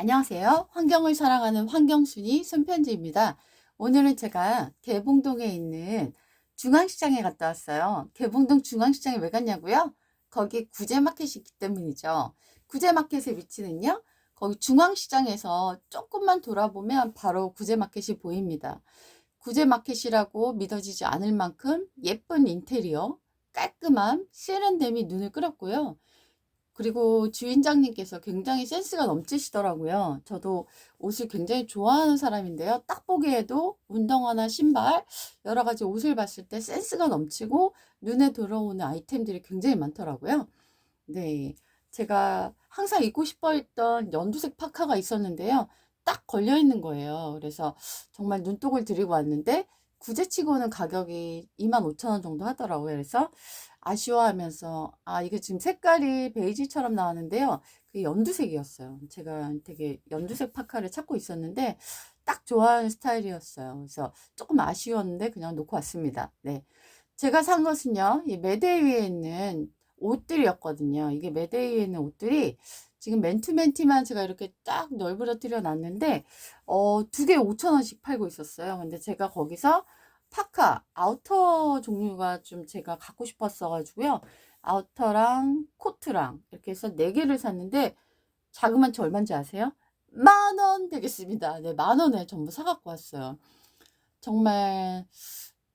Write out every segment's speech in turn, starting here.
안녕하세요. 환경을 사랑하는 환경순이 손편지입니다. 오늘은 제가 개봉동에 있는 중앙시장에 갔다 왔어요. 개봉동 중앙시장에 왜 갔냐고요? 거기 구제마켓이 있기 때문이죠. 구제마켓의 위치는요. 거기 중앙시장에서 조금만 돌아보면 바로 구제마켓이 보입니다. 구제마켓이라고 믿어지지 않을 만큼 예쁜 인테리어, 깔끔함, 세련됨이 눈을 끌었고요. 그리고 주인장님께서 굉장히 센스가 넘치시더라고요. 저도 옷을 굉장히 좋아하는 사람인데요. 딱 보기에도 운동화나 신발, 여러 가지 옷을 봤을 때 센스가 넘치고 눈에 들어오는 아이템들이 굉장히 많더라고요. 네. 제가 항상 입고 싶어 했던 연두색 파카가 있었는데요. 딱 걸려 있는 거예요. 그래서 정말 눈독을 들이고 왔는데 구제치고는 가격이 25,000원 정도 하더라고요. 그래서 아쉬워하면서 아 이게 지금 색깔이 베이지처럼 나왔는데요. 그게 연두색이었어요. 제가 되게 연두색 파카를 찾고 있었는데 딱 좋아하는 스타일이었어요. 그래서 조금 아쉬웠는데 그냥 놓고 왔습니다. 네. 제가 산 것은요. 이 매대 위에 있는 옷들이었거든요. 이게 위에 있는 옷들이 지금 맨투맨티만 제가 이렇게 딱 널브러뜨려 놨는데 어, 두 개 5,000원씩 팔고 있었어요. 근데 제가 거기서 파카, 아우터 종류가 좀 제가 갖고 싶었어 가지고요. 아우터랑 코트랑 이렇게 해서 네 개를 샀는데 자그만 치 얼마인지 아세요? 만 원 되겠습니다. 네, 만 원에 전부 사 갖고 왔어요. 정말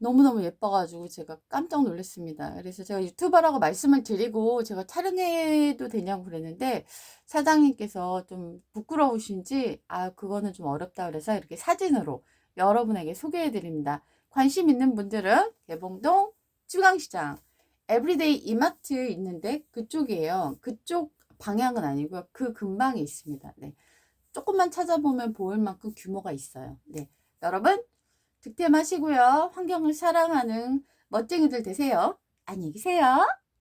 너무너무 예뻐가지고 제가 깜짝 놀랐습니다. 그래서 제가 유튜버라고 말씀을 드리고 제가 촬영해도 되냐고 그랬는데 사장님께서 좀 부끄러우신지 아 그거는 좀 어렵다 그래서 이렇게 사진으로 여러분에게 소개해 드립니다. 관심 있는 분들은 개봉동 중앙시장 에브리데이 이마트 있는데 그쪽이에요. 그쪽 방향은 아니고요. 그 근방에 있습니다. 네. 조금만 찾아보면 보일 만큼 규모가 있어요. 네. 여러분 득템하시고요. 환경을 사랑하는 멋쟁이들 되세요. 안녕히 계세요.